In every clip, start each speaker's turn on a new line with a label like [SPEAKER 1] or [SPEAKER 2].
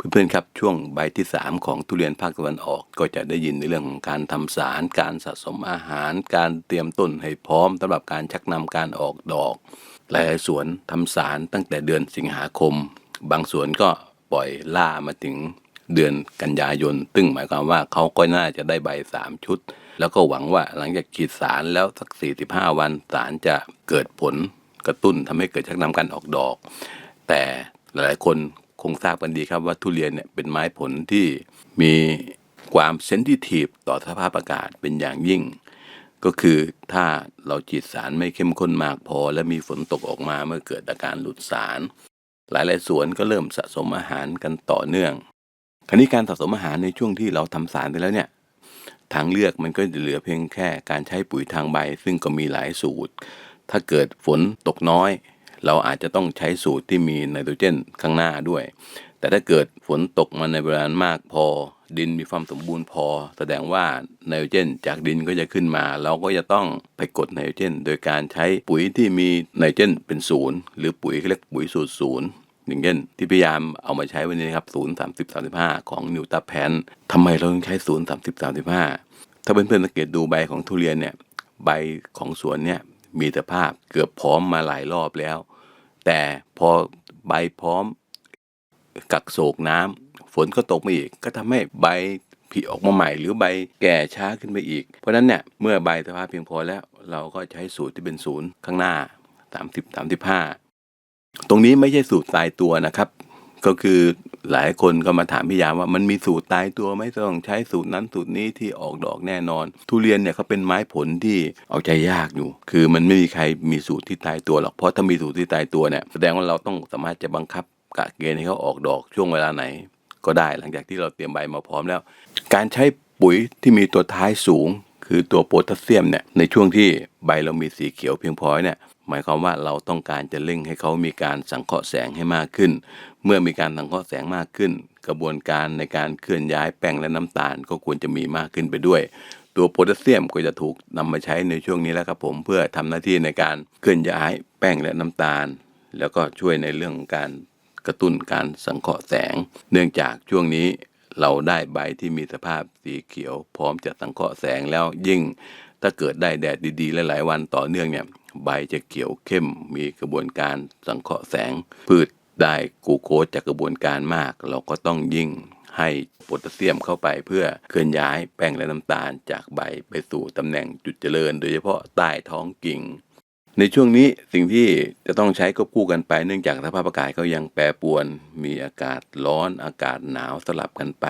[SPEAKER 1] เพื่อนๆครับช่วงใบที่ 3 ของทุเรียนภาคตะวันออก ก็จะได้ยินในเรื่องของการทำสาร การสะสมอาหาร การเตรียมต้นให้พร้อมสำหรับการชักนำการออกดอก หลายสวนทำสารตั้งแต่เดือนสิงหาคม บางสวนก็ปล่อยล่ามาถึงเดือนกันยายนซึ่งหมายความว่าเขาก็น่าจะได้ใบ 3 ชุด แล้วก็หวังว่าหลังจากฉีดสารแล้วสัก 45 วันสารจะเกิดผลกระตุ้นทำให้เกิดชักนำการออกดอก แต่หลายคน คงทราบกันดีครับว่าทุเรียนเนี่ยเป็นไม้ผลที่มีความเซนซิทีฟต่อสภาพอากาศเป็นอย่างยิ่ง ก็คือถ้าเราฉีดสารไม่เข้มข้นมากพอ และมีฝนตกออกมาเมื่อเกิดอาการหลุดสาร หลายๆสวนก็เริ่มสะสมอาหารกันต่อเนื่องคราวนี้การสะสมอาหารในช่วงที่เราทำสารไปแล้วเนี่ยทางเลือกมันก็จะเหลือเพียงแค่การใช้ปุ๋ยทางใบ ซึ่งก็มีหลายสูตร ถ้าเกิดฝนตกน้อย เราอาจจะต้องใช้สูตรที่มีไนโตรเจนข้างหน้าด้วย แต่ถ้าเกิดฝนตกมาในเวลามากพอ ดินมีความสมบูรณ์พอ แสดงว่าไนโตรเจนจากดินก็จะขึ้นมา เราก็จะต้องไปกดไนโตรเจน โดยการใช้ปุ๋ยที่มีไนโตรเจนเป็นศูนย์หรือปุ๋ยเขาเรียกปุ๋ยสูตรศูนย์อย่างเช่นที่พยายามเอามาใช้วันนี้นะครับศูนย์สามสิบสามสิบห้าของนิวตาแพนทำไมเราต้องใช้ศูนย์สามสิบสามสิบห้าถ้าเพื่อนๆสังเกตดูใบของทุเรียนเนี่ยใบของสวนเนี่ยมีสภาพเกือบพร้อมมาหลายรอบแล้ว แต่พอใบพร้อมกักโศกน้ำฝนก็ตกมาอีก ก็ทำให้ใบผลิออกมาใหม่ หรือใบแก่ช้าขึ้นไปอีก เพราะฉะนั้นเนี่ยเมื่อใบสภาพเพียงพอแล้ว เราก็ใช้สูตรที่เป็นศูนย์ข้างหน้า 30 35 ตรงนี้ไม่ใช่สูตรตายตัวนะครับ ก็คือหลายคนก็มาถามพี่ยามว่ามันมีสูตรตายตัวไหมต้องใช้สูตรนั้นสูตรนี้ที่ออกดอกแน่นอน ทุเรียนเนี่ยเขาเป็นไม้ผลที่เอาใจยากอยู่ คือมันไม่มีใครมีสูตรที่ตายตัวหรอกเพราะถ้ามีสูตรที่ตายตัวเนี่ยแสดงว่าเราต้องสามารถจะบังคับกะเกณฑ์ให้เขาออกดอกช่วงเวลาไหน ก็ได้หลังจากที่เราเตรียมใบมาพร้อมแล้ว การใช้ปุ๋ยที่มีตัวท้ายสูง คือตัวโพแทสเซียมเนี่ยในช่วงที่ใบเรามีสีเขียวเพียงพอเนี่ยหมายความว่าเราต้องการจะเร่งให้เขามีการสังเคราะห์แสงให้มากขึ้น เมื่อมีการสังเคราะห์แสงมากขึ้น กระบวนการในการเคลื่อนย้ายแป้งและน้ำตาลก็ควรจะมีมากขึ้นไปด้วย ตัวโพแทสเซียมก็จะถูกนำมาใช้ในช่วงนี้แล้วครับผมเพื่อทำหน้าที่ในการเคลื่อนย้ายแป้งและน้ำตาล แล้วก็ช่วยในเรื่องการกระตุ้นการสังเคราะห์แสง เนื่องจากช่วงนี้ เราได้ใบที่มีสภาพสีเขียว พร้อมจะสังเคราะห์แสงแล้วยิ่งถ้าเกิดได้แดดดีๆ หลาย ๆ วันต่อเนื่องเนี่ยใบจะเขียวเข้ม มีกระบวนการสังเคราะห์แสง พืชได้กูโคสจากกระบวนการมาก เราก็ต้องยิ่งให้โพแทสเซียมเข้าไปเพื่อเคลื่อนย้ายแป้งและน้ำตาลจากใบไปสู่ตำแหน่งจุดเจริญ โดยเฉพาะใต้ท้องกิ่ง ในช่วงนี้สิ่งที่จะต้องใช้ก็คู่กันไป เนื่องจากสภาพอากาศเขายังแปรปรวน มีอากาศร้อนอากาศหนาวสลับกันไป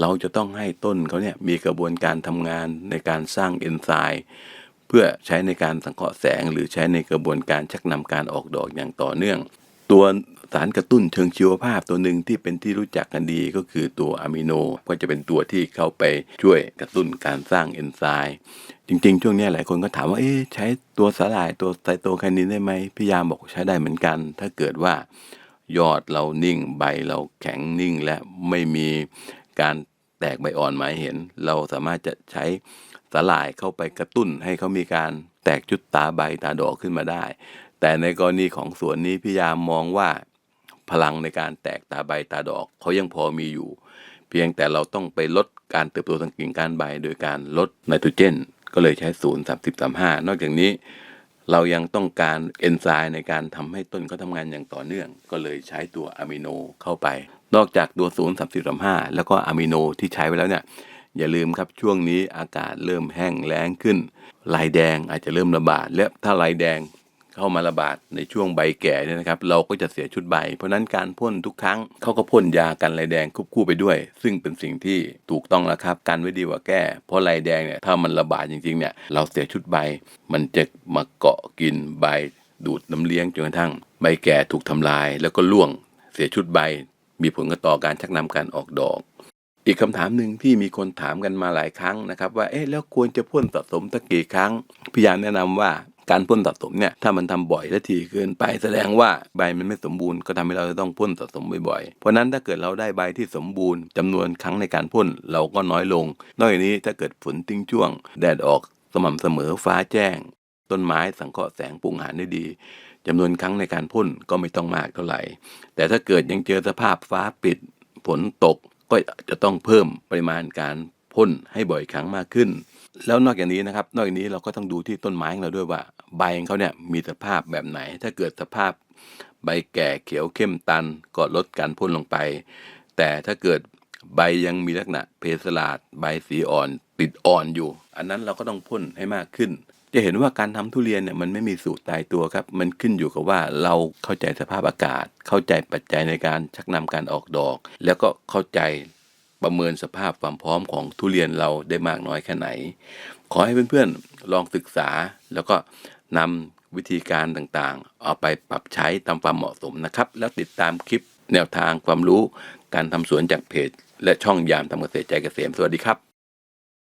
[SPEAKER 1] เราจะต้องให้ต้นเขาเนี่ยมีกระบวนการทำงานในการสร้างเอนไซม์เพื่อใช้ในการสังเคราะห์แสง หรือใช้ในกระบวนการชักนำการออกดอกอย่างต่อเนื่อง ตัว สารกระตุ้นเชิงชีวภาพตัวหนึ่งที่เป็นที่รู้จักกันดีก็คือตัวอะมิโน ก็จะเป็นตัวที่เข้าไปช่วยกระตุ้นการสร้างเอนไซม์จริงๆ ช่วงนี้หลายคนก็ถามว่าเอ๊ะใช้ตัวสาหร่ายตัวไซโตไคนินได้ไหมพี่ยามบอกใช้ได้เหมือนกัน ถ้าเกิดว่ายอดเรานิ่งใบเราแข็งนิ่งและไม่มีการแตกใบอ่อนมาให้เห็น เราสามารถจะใช้สาหร่ายเข้าไปกระตุ้นให้เขามีการแตกจุดตาใบตาดอกขึ้นมาได้ แต่ในกรณีของสวนนี้พี่ยามมองว่า พลังในการแตกตาใบตาดอกเขายังพอมีอยู่ เพียงแต่เราต้องไปลดการเติบโตทางกิ่งก้านใบ โดยการลดไนโตรเจน ก็เลยใช้ศูนย์สามสิบสามห้านอกจากนี้เรายังต้องการเอนไซม์ในการทำให้ต้นเขาทำงานอย่างต่อเนื่อง ก็เลยใช้ตัวอะมิโนเข้าไป นอกจากตัวศูนย์สามสิบสามห้าแล้วก็อะมิโนที่ใช้ไปแล้วเนี่ยอย่าลืมครับช่วงนี้อากาศเริ่มแห้งแล้งขึ้นลายแดงอาจจะเริ่มระบาดและถ้าลายแดง เข้ามาระบาดในช่วงใบแก่เนี่ยนะครับ เราก็จะเสียชุดใบ เพราะนั้นการพ่นทุกครั้งเขาก็พ่นยากันลายแดงควบคู่ไปด้วย ซึ่งเป็นสิ่งที่ถูกต้องแล้วครับกันไว้ดีกว่าแก้ เพราะลายแดงเนี่ยถ้ามันระบาดจริงๆเนี่ยเราเสียชุดใบ มันจะมาเกาะกินใบ ดูดน้ำเลี้ยงจนกระทั่ง ใบแก่ถูกทำลาย แล้วก็ร่วงเสียชุดใบ มีผลกระต่อการชักนำการออกดอกอีกคำถามหนึ่งที่มีคนถามกันมาหลายครั้งนะครับ ว่าเอ๊ะแล้วควรจะพ่นสะสมสักกี่ครั้งพี่ยามแนะนำว่า การพ่นสะสมเนี่ยถ้ามันทำบ่อยและทีเกินไปแสดงว่าใบมันไม่สมบูรณ์ก็ทำให้เราจะต้องพ่นสะสมบ่อยๆ เพราะนั้นถ้าเกิดเราได้ใบที่สมบูรณ์จำนวนครั้งในการพ่นเราก็น้อยลง นอกจากนี้ถ้าเกิดฝนทิ้งช่วง แดดออกสม่ำเสมอฟ้าแจ้ง ต้นไม้สังเคราะห์แสงปรุงอาหารได้ดีจำนวนครั้งในการพ่นก็ไม่ต้องมากเท่าไหร่ แต่ถ้าเกิดยังเจอสภาพฟ้าปิดฝนตกก็จะต้องเพิ่มปริมาณการพ่นให้บ่อยครั้งมากขึ้น แล้วนอกจากนี้นะครับ นอกจากนี้เราก็ต้องดูที่ต้นไม้ของเราด้วยว่าใบของเขาเนี่ยมีสภาพแบบไหน ถ้าเกิดสภาพใบแก่เขียวเข้มตันก็ลดการพ่นลงไป แต่ถ้าเกิดใบยังมีลักษณะเพสลาดใบสีอ่อนติดอ่อนอยู่ อันนั้นเราก็ต้องพ่นให้มากขึ้น จะเห็นว่าการทำทุเรียนเนี่ยมันไม่มีสูตรตายตัวครับ มันขึ้นอยู่กับว่าเราเข้าใจสภาพอากาศ เข้าใจปัจจัยในการชักนำการออกดอก แล้วก็เข้าใจ ประเมินสภาพความพร้อมของทุเรียนเราได้มากน้อยแค่ไหน ขอให้เพื่อนๆลองศึกษาแล้วก็นำวิธีการต่างๆ เอาไปปรับใช้ตามความเหมาะสมนะครับ แล้วติดตามคลิปแนวทางความรู้การทำสวนจากเพจ และช่องยามทำเกษตรใจเกษมสวัสดีครับ